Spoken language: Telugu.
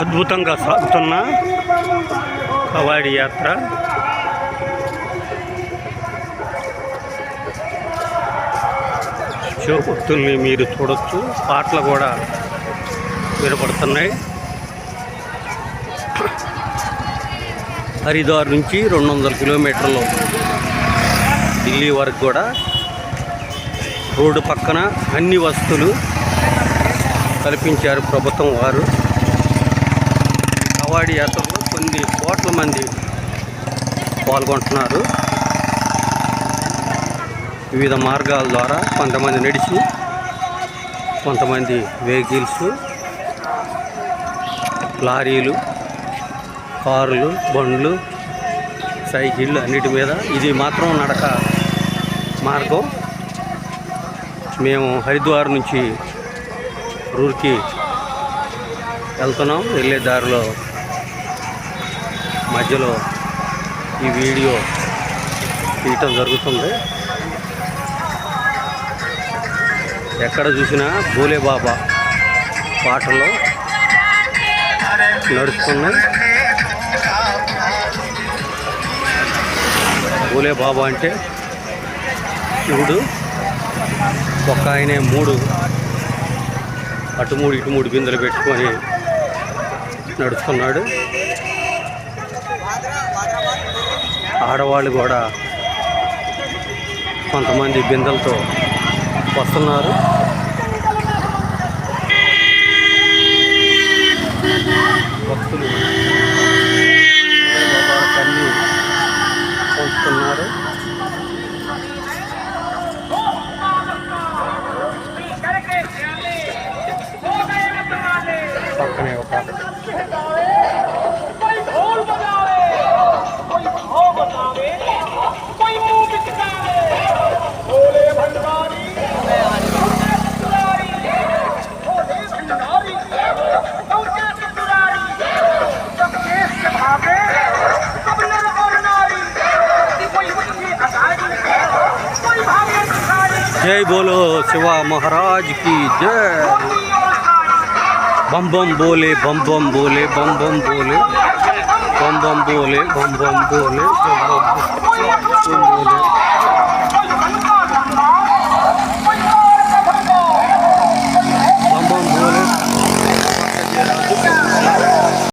అద్భుతంగా సాగుతున్న కవాడి యాత్ర. శివభక్తుల్ని మీరు చూడొచ్చు. పాటలు కూడా వినపడుతున్నాయి. హరిద్వార్ నుంచి రెండు వందల కిలోమీటర్లు ఢిల్లీ వరకు కూడా. రోడ్డు పక్కన అన్ని వస్తువులు కల్పించారు ప్రభుత్వం వారు. కవాడి యాత్రలో కొన్ని కోట్ల మంది పాల్గొంటున్నారు. వివిధ మార్గాల ద్వారా కొంతమంది నడిచి కొంతమంది వెహికల్స్ లారీలు కార్లు బండ్లు సైకిళ్ళు అన్నిటి మీద ఇది మాత్రం నడక మార్గం. మేము హరిద్వార్ నుంచి రూర్కి వెళ్తున్నాం. వెళ్ళే దారిలో మధ్యలో ఈ వీడియో తీయటం జరుగుతుంది. ఎక్కడ చూసినా భోలే బాబా పాటలు నడుస్తున్నాయి భోలే బాబా అంటే శివుడు. ఒక ఆయనే మూడు అటు మూడు ఇటు మూడు బిందెలు పెట్టుకొని నడుస్తున్నాడు. ఆడవాళ్ళు కూడా కొంతమంది బిందెలతో వస్తున్నారు. భక్తులు అన్ని పంచుతున్నారు పక్కనే ఒక जय बोलो शिवा महाराज की जय। बम बम बोले, बम बम बोले, बम बम बोले, बम बम बोले, बम बम बोले, बम बम बोले।